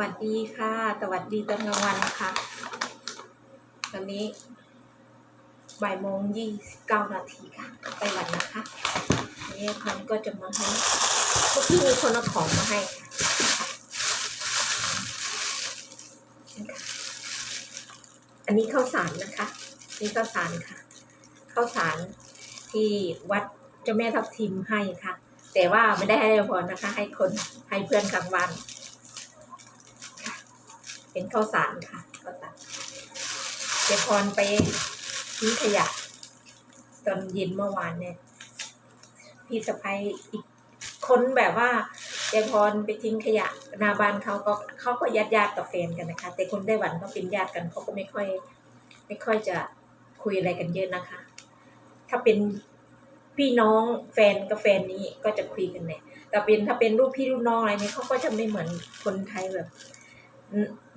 วัสดีค่ะ สวัสดีตอนกลางวันนะคะ ตอนนี้บ่ายโมงยี่สิบเก้านาทีค่ะ ไปวันนะคะนี่พันก็จะมาให้เมื่อกี้มีคนเอาของมาให้ค่ะอันนี้ข้าวสารนะคะ นี่ข้าวสารค่ะ ข้าวสารที่วัดเจ้าแม่ทับทิมให้ค่ะ แต่ว่าไม่ได้ให้พรนะคะ ให้คนให้เพื่อนกลางวัน เป็นข้าวสารค่ะข้าวสารเจพรไปทิ้งขยะ ตอนเย็นเมื่อวานเนี่ย พี่สะพ้ยอีกคนแบบว่าเจพรไปทิ้งขยะหนาบ้านเขาก็เขาก็ญาติญาติกับแฟนกันนะคะ แต่คนไต้หวันเขาเป็นญาติกันเขาก็ไม่ค่อย ไม่ค่อยจะคุยอะไรกันเยอะนะคะ ถ้าเป็นพี่น้องแฟนกับแฟนนี้ก็จะคุยกันเนี่ยแต่เป็นถ้าเป็นลูกพี่ลูกน้องอะไรเนี่ยเขาก็จะไม่เหมือนคนไทยแบบ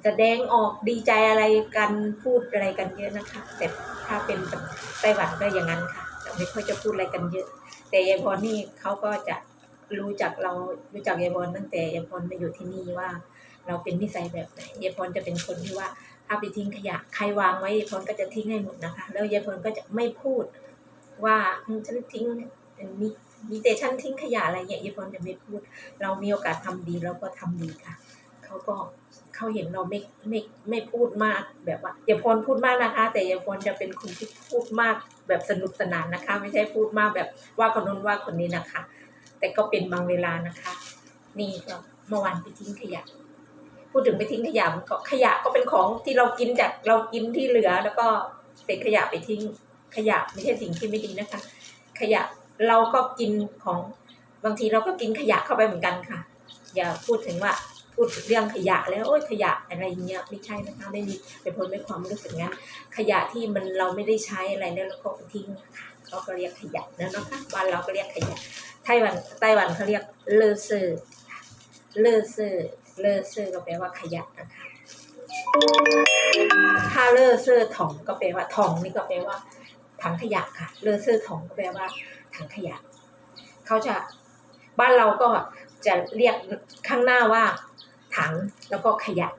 แสดงออกดีใจอะไรกันพูดอะไรกันเยอะนะคะ แต่ถ้าเป็นไต้หวันก็อย่างนั้นค่ะแต่ไม่ค่อยจะพูดอะไรกันเยอะ แต่ยายพรนี่เขาก็จะรู้จักเรารู้จักยายพรตั้งแต่ยายพรมาอยู่ที่นี่ว่า เราเป็นนิสัยแบบไหนยายพรจะเป็นคนที่ว่าถ้าไปทิ้งขยะใครวางไว้ยายพรก็จะทิ้งให้หมดนะคะ แล้วยายพรก็จะไม่พูดว่าฉันทิ้งมีมีแต่ฉันทิ้งขยะอะไรเงี้ยยายพรจะไม่พูด เรามีโอกาสทำดีเราก็ทำดีค่ะเขาก็ เขาเห็นเราไม่ไม่ไม่พูดมากแบบว่าอย่าพรพูดมากนะคะ แต่อย่าพรจะเป็นคนที่พูดมากแบบสนุกสนานนะคะ ไม่ใช่พูดมากแบบว่าคนนู้นว่าคนนี้นะคะ แต่ก็เป็นบางเวลานะคะ นี่ก็เมื่อวานไปทิ้งขยะพูดถึงไปทิ้งขยะมันก็ขยะก็เป็นของที่เรากินจากเรากินที่เหลือ แล้วก็เศษขยะไปทิ้งขยะไม่ใช่สิ่งที่ไม่ดีนะคะ ขยะเราก็กินของบางทีเราก็กินขยะเข้าไปเหมือนกันค่ะ อย่าพูดถึงว่า พูดเรื่องขยะแล้วโอ้ยขยะอะไรเงี้ยไม่ใช่นะคะไม่มีเป็นคนไม่ความรู้สึกงั้น ขยะที่มันเราไม่ได้ใช้อะไรเนี่ยเราก็ทิ้งค่ะเขาก็เรียกขยะนะเนาะคะบ้านเราก็เรียกขยะไต้หวันไต้หวันเขาเรียกเลอเซอร์เลอเซอร์เลอเซอร์ก็แปลว่าขยะนะคะถ้าเลอเซอร์ถองก็แปลว่าถองนี่ก็แปลว่าถังขยะค่ะ เลอเซอร์ถองก็แปลว่าถังขยะเขาจะบ้านเราก็จะเรียกข้างหน้าว่า ถังแล้วก็ขยะ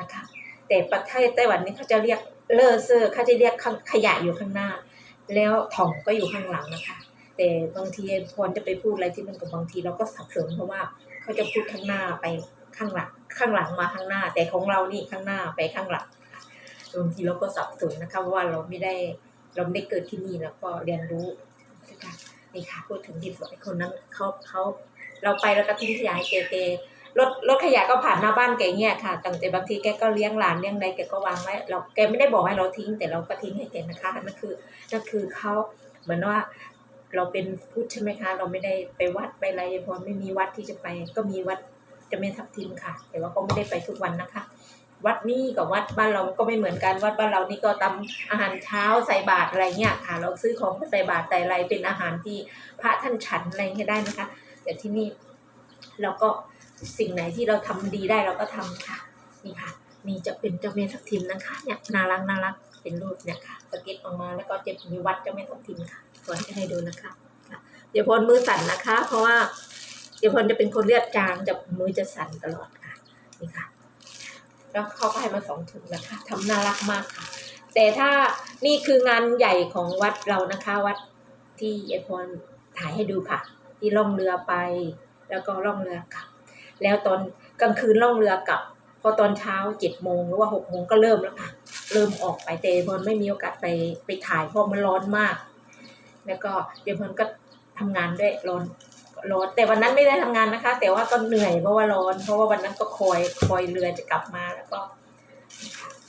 นะคะแต่ประเทศไต้หวันนี่เขาจะเรียกเลอเซอร์เขาจะเรียกขยะอยู่ข้างหน้า แล้วถ่องก็อยู่ข้างหลังนะคะ แต่บางทีพรจะไปพูดอะไรที่มันกับบางทีเราก็สับสนเพราะว่าเขาจะพูดข้างหน้าไปข้างหลังข้างหลังมาข้างหน้า แต่ของเรานี่ข้างหน้าไปข้างหลังบางทีเราก็สับสนนะคะเพราะว่าเราไม่ได้เราไม่ได้เกิดที่นี่แล้วก็เรียนรู้นี่ค่ะพูดถึงที่สวยคนนั้นเขาเขาเราไปแล้วก็ทิ้งขยะเกเก รถรถขยะก็ผ่านหน้าบ้านแกเงี้ยค่ะแต่บางทีแกก็เลี้ยงหลานเลี้ยงอะไรแกก็วางไว้เราแกไม่ได้บอกให้เราทิ้ง แต่เราก็ทิ้งให้แกนะคะนั่นคือนั่นคือเขาเหมือนว่าเราเป็นพุทธใช่ไหมคะ เราไม่ได้ไปวัดไปอะไรเพราะไม่มีวัดที่จะไป ก็มีวัดจะไม่ทับทิมค่ะ แต่ว่าก็ไม่ได้ไปทุกวันนะคะ วัดนี้กับวัดบ้านเราก็ไม่เหมือนกันวัดบ้านเรานี่ก็ตำอาหารเช้าใส่บาตรอะไรเงี้ยค่ะ เราซื้อของใส่บาตรใส่อะไรเป็นอาหารที่พระท่านฉันอะไรเงี้ยได้นะคะ แต่ที่นี่เราก็ สิ่งไหนที่เราทำดีได้เราก็ทำค่ะ นี่ค่ะ นี่จะเป็นเจ้าแม่ทับทิมนะคะเนี่ยน่ารักน่ารักเป็นรูปเนี่ยค่ะสเก็ตออกมาแล้วก็จะมีวัดเจ้าแม่ทับทิมค่ะสวยให้ดูนะคะเดี๋ยวพลมือสั่นนะคะ เพราะว่าเดี๋ยวพลจะเป็นคนเลือดจางจะมือจะสั่นตลอดค่ะนี่ค่ะแล้วเขาก็ให้มาสองถุงนะคะทำน่ารักมากค่ะ แต่ถ้านี่คืองานใหญ่ของวัดเรานะคะ วัดที่ไอพรถ่ายให้ดูค่ะ ที่ล่องเรือไป แล้วก็ล่องเรือกลับ แล้วตอนกลางคืนล่องเรือกลับ พอตอนเช้าเจ็ดโมงหรือว่าหกโมงก็เริ่มแล้วค่ะ เริ่มออกไปแต่พรไม่มีโอกาสไปไปถ่ายเพราะมันร้อนมาก แล้วก็เดี๋ยวพรก็ทำงานด้วยร้อนร้อนแต่วันนั้นไม่ได้ทำงานนะคะ แต่ว่าก็เหนื่อยเพราะว่าร้อน เพราะว่าวันนั้นก็คอยคอยเรือจะกลับมาแล้วก็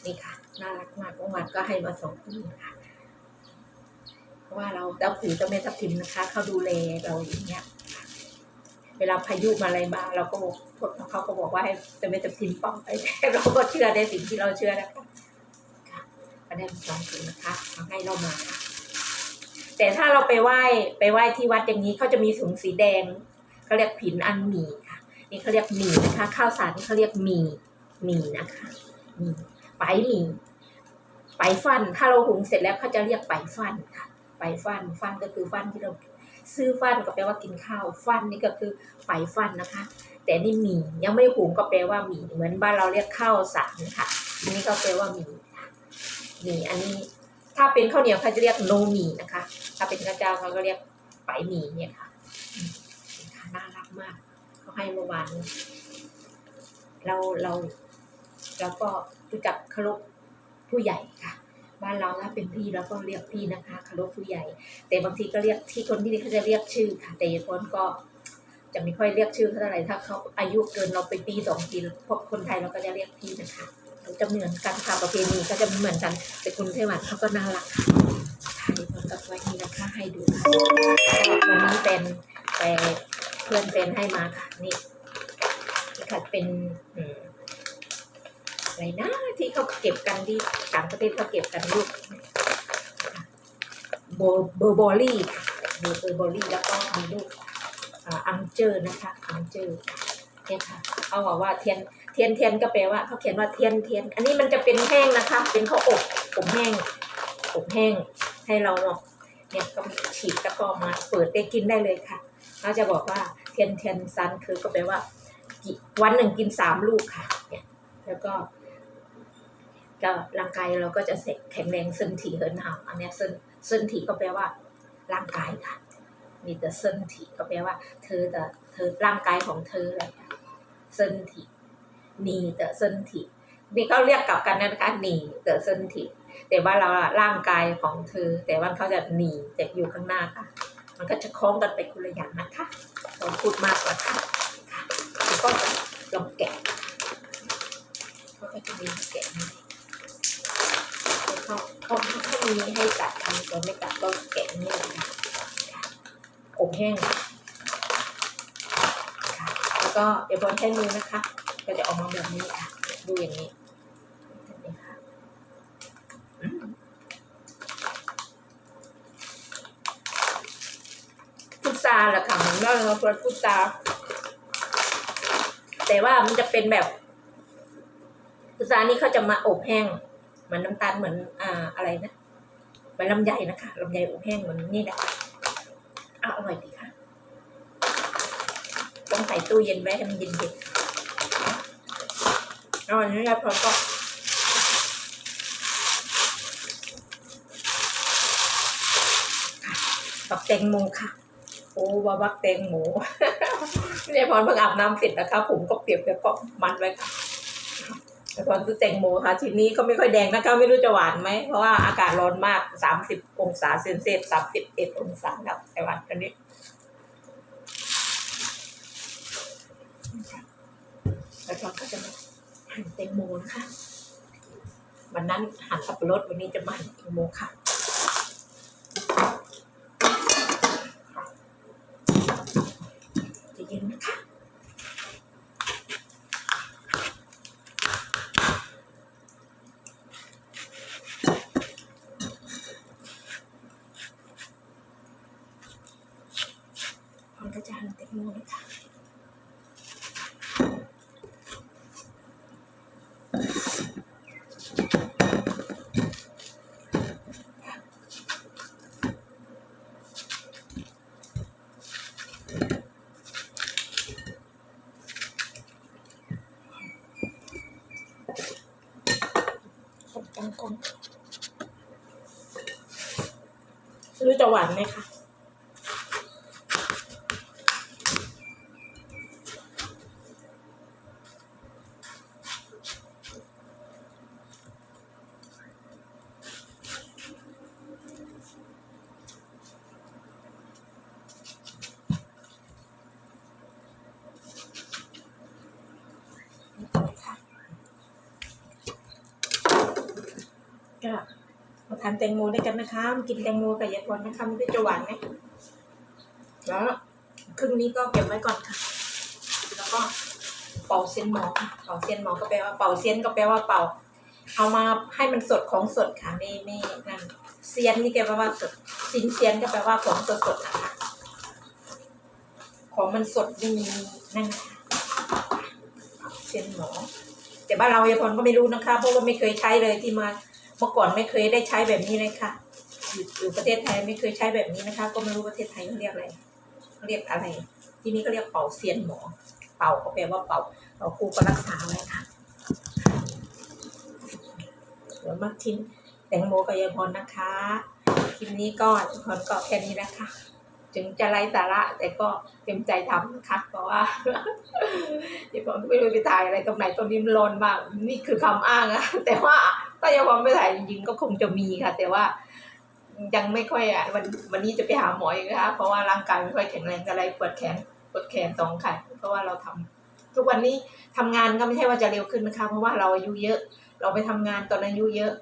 นี่ค่ะน่ารักมากเมื่อวานก็ให้มาสองที่ค่ะเพราะว่าเราเจ้าปู่เจ้าแม่ทับทิมนะคะ เขาดูแลเราอย่างเงี้ย เวลาพายุมาอะไรมา เราก็บอกพวกเขาก็บอกว่าให้จะไม่จะพิมพ์ป้องไปแต่เราก็เชื่อในสิ่งที่เราเชื่อนะคะค่ะก็ได้สองถุงนะคะเอาให้เรามาค่ะแต่ถ้าเราไปไหว้ไปไหว้ที่วัดอย่างนี้เขาจะมีถุงสีแดงเขาเรียกผินอันหมี่ค่ะ นี่เขาเรียกหมี่นะคะข้าวสารนี่เขาเรียกหมี่หมี่นะคะหมี่ไปหมี่ไปฟัน ถ้าเราหุงเสร็จแล้วเขาจะเรียกไปฟันค่ะ ไปฟันฟันก็คือฟันที่เรา ซื้อฟันก็แปลว่ากินข้าว ฟันนี่ก็คือไฝฟันนะคะ แต่นี่หมี่ยังไม่หุงก็แปลว่าหมี่เหมือนบ้านเราเรียกข้าวสารค่ะอันนี้ก็แปลว่าหมี่หมี่อันนี้ถ้าเป็นข้าวเหนียวเขาจะเรียกโนหมี่นะคะ ถ้าเป็นข้าวเจ้าเขาก็เรียกไปหมี่เนี่ยค่ะน่ารักมากเขาให้เมื่อวานเราเราเราก็รู้จักเคารพผู้ใหญ่ค่ะ บ้านเราถ้าเป็นพี่เราก็เรียกพี่นะคะคารพผู้ใหญ่ แต่บางทีก็เรียกที่คนที่นี่เขาจะเรียกชื่อค่ะแต่ยายพรก็จะไม่ค่อยเรียกชื่อเท่าไหร่ถ้าเขาอายุเกินเราไปปีสองปีเพราะคนไทยเราก็จะเรียกพี่นะคะจะเหมือนกันค่ะประเพณีก็จะเหมือนกันแต่คนไต้หวันเขาก็น่ารักค่ะค่ะยายพรก็ไว้นี่นะคะให้ดูค่ะวันนี้เป็นแต่เพื่อนเป็นให้มาค่ะนี่นี่ค่ะเป็นอืม อะไรนะที่เขาเก็บกันที่ต่างประเทศเขาเก็บกันลูกโบเบอร์บอรี่ค่ะเบอร์เบอร์บอรี่แล้วก็มีลูกอังเจอร์นะคะอังเจอร์เนี่ยค่ะเขาบอกว่าเทียนเทียนเทียนก็แปลว่าเขาเขียนว่าเทียนเทียน อันนี้มันจะเป็นแห้งนะคะ เป็นข้าวอบผมแห้งผมแห้งให้เราเนาะเนี่ยก็ฉีดแล้วก็มาเปิดได้กินได้เลยค่ะเขาจะบอกว่าเทียนเทียนซันคือก็แปลว่าวันหนึ่งกินสามลูกค่ะเนี่ยแล้วก็ ก็ร่างกายเราก็จะเสกแข็งแรงเส้นถี่เหินห่าอันนี้เส้นเส้นถี่ก็แปลว่า ร่างกายค่ะ มีแต่เส้นถีก็แปลว่า เธอแต่เธอร่างกายของเธออะไรเส้นถีนีแต่เส้นถีนี่เขาเรียกกลับกันนะคะหนีแต่เส้นถีแต่ว่าเราอะร่างกายของเธอ แต่ว่าเขาจะหนีจะอยู่ข้างหน้าค่ะ มันก็จะคล้องกันไปคนละอย่างนะคะเราพูดมากกว่าค่ะแล้วก็ลองแกะเขาก็จะมีแกะ เขาเขาเขามีให้ตัดทำตัวไม่ตัดก็แกะนี่เลยค่ะผมแห้งค่ะแล้วก็เดี๋ยวบนใช้มือนะคะ ก็จะออกมาแบบนี้ค่ะ ดูอย่างนี้เห็นไหมคะพุทราแหละค่ะเหมือนว่าเราเปิดพุทราแต่ว่ามันจะเป็นแบบพุทรานี่เขาจะมาอบแห้ง มือนน้ำตาลเหมือนอ่าอะไรนะเหมือนลำไยนะคะลำไยอบแห้งเหมือนนี่แหละอ้าวอร่อยดีค่ะ ต้องใส่ตู้เย็นไว้ให้มันเย็นๆเอาอันนี้แล้วพอก็บักแตงโมค่ะโอ้บาบักแตงโมไม่ได้พรเพิ่งอาบน้ำเสร็จนะคะผมก็เปียกแล้วก็มันไว้ค่ะ แต่พรซื้อแตงโมค่ะชิ้นนี้ก็ไม่ค่อยแดงนะคะไม่รู้จะหวานไหมเพราะว่าอากาศร้อนมากสามสิบองศาเซนเซสสามสิบเอ็ดองศาครับไต้หวันตอนนี้แล้วเราก็จะมาหั่นแตงโมนะคะวันนั้นหั่นสับปะรดวันนี้จะมาหั่นแตงโมค่ะเย็นนะคะ พรก็จะหั่นแตงโมเลยค่ะ ผมตั้งกล้องไม่รู้จะ หวานไหมคะก็ มาทานแตงโมด้วยกันนะคะกินแตงโมกับยายพรนะคะมันจะหวานไหมแล้วครึ่งนี้ก็เก็บไว้ก่อนค่ะ แล้วก็เป่าเซียนหมอเป่าเซียนหมอก็แปลว่าเป่าเซียนก็แปลว่าเป่า เอามาให้มันสดของสดค่ะไม่ไม่นั่นเซียนนี่แปลว่าสดซินเซียนก็แปลว่าของสดสดๆนะคะของมันสดไม่มีนั่นเซียนหมอ แต่บ้านเรายายพรก็ไม่รู้นะคะเพราะว่าไม่เคยใช้เลยที่มา มื่อก่อนไม่เคยได้ใช้แบบนี้เลยค่ะอยู่อยู่ประเทศไทยไม่เคยใช้แบบนี้นะคะ ก็ไม่รู้ประเทศไทยเขาเรียกอะไรเขาเรียกอะไร ที่นี่ก็เรียกเป่าเซียนหมอ เป่าก็แปลว่าเป่าเป่าครูก็รักษาไว้ค่ะเดี๋ยวมาทิ้งแตงโมกับยายพรนะคะคลิปนี้ก็ยายพรก็แค่นี้นะคะ ถึงจะไร้สาระแต่ก็เต็มใจทำนะคะเพราะว่ายายพรไม่รู้ไปถ่ายอะไรตรงไหนตรงนี้มันร้อนมากนี่คือคำอ้างอะแต่ว่า ถ้ายายพรไม่ถ่ายจริงๆก็คงจะมีค่ะ แต่ว่ายังไม่ค่อยอะวันวันนี้จะไปหาหมออีกนะคะเพราะว่าร่างกายไม่ค่อยแข็งแรงอะไรปวดแขนปวดแขนสองขาเพราะว่าเราทำทุกวันนี้ทำงานก็ไม่ใช่ว่าจะเร็วขึ้นนะคะ เพราะว่าเราอายุเยอะ เราไปทำงานตอนอายุเยอะ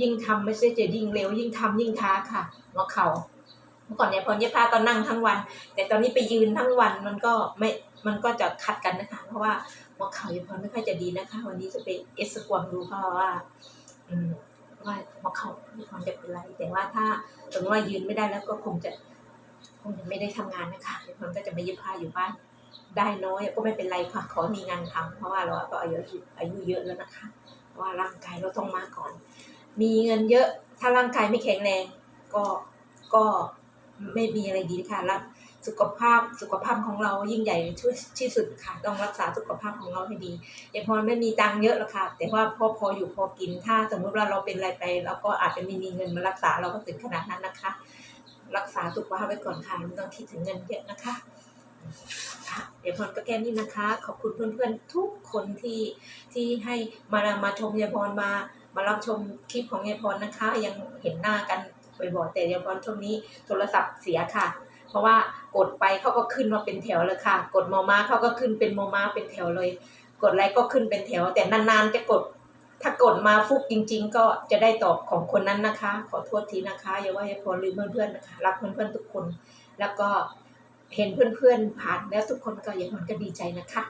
ยิ่งทำไม่ใช่จะยิ่งเร็ว ยิ่งทำยิ่งท้าค่ะหัวเข่าเมื่อก่อนเนี่ยพอเย็บผ้าก็นั่งทั้งวัน แต่ตอนนี้ไปยืนทั้งวันมันก็ไม่มันก็จะขัดกันนะคะ เพราะว่าหัวเข่าเยพรไม่ค่อยจะดีนะคะ วันนี้จะไปเอสกวอมดูเพราะว่า ว่าหัวเข่าเยพรจะเป็นไร แต่ว่าถ้าสมมติว่ายืนไม่ได้แล้วก็คงจะคงจะไม่ได้ทำงานนะคะเยพรก็จะไม่เย็บผ้าอยู่บ้าน ได้น้อยก็ไม่เป็นไรค่ะ ขอมีงานทำเพราะว่าเราก็อายุอายุเยอะแล้วนะคะว่าร่างกายเราต้องมาก่อน มีเงินเยอะถ้าร่างกายไม่แข็งแรง ก็ก็ไม่มีอะไรดีค่ะรัก สุขภาพสุขภาพของเรายิ่งใหญ่ที่ที่สุดค่ะ ต้องรักษาสุขภาพของเราให้ดีอย่างพอไม่มีตังค์เยอะหรอกค่ะ แต่ว่าพอพออยู่พอกิน ถ้าสมมุติว่าเราเป็นอะไรไปเราก็อาจจะไม่มีเงินมารักษาเราก็ถึงขนาดนั้นนะคะ รักษาสุขภาพไว้ก่อนค่ะไม่ต้องคิดถึงเงินเยอะนะคะเดี๋ยวพรก็แก้นี่นะคะ ขอบคุณเพื่อนๆทุกคนที่ที่ให้มามาชมยายพรมา มารับชมคลิปของยายพรนะคะ ยังเห็นหน้ากันบ่อยๆแต่ยายพรช่วงนี้โทรศัพท์เสียค่ะ เพราะว่ากดไปเขาก็ขึ้นมาเป็นแถวเลยค่ะ กดมอมาเขาก็ขึ้นเป็นมอมาเป็นแถวเลย กดอะไรก็ขึ้นเป็นแถว แต่นานๆจะกด ถ้ากดมาฟุกจริง ๆ ก็จะได้ตอบของคนนั้นนะคะ ขอโทษทีนะคะอย่าว่าอย่าพอลืมเพื่อนๆนะคะรักเพื่อนๆทุกคน แล้วก็เห็นเพื่อนๆผ่านแล้วทุกคนก็อย่างมันก็ดีใจนะคะ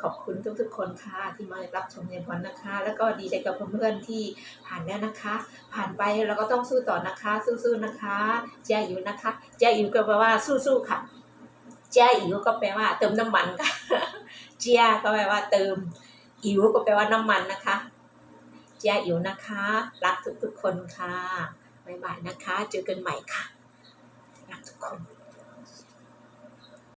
ขอบคุณทุกๆคนค่ะที่มารับชมในวันนะคะ แล้วก็ดีใจกับเพื่อนๆที่ผ่านแล้วนะคะ ผ่านไปเราก็ต้องสู้ต่อนะคะ สู้ๆนะคะแจ้อยู่นะคะแจ้อยู่ก็แปลว่าสู้ๆค่ะแจ้อิ๋วก็แปลว่าเติมน้ำมันค่ะ เจียก็แปลว่าเติม อิ๋วก็แปลว่าน้ำมันนะคะ เจียอิ๋วนะคะ รักทุกๆคนค่ะบ๊ายบายนะคะ เจอกันใหม่ค่ะ รักทุกคน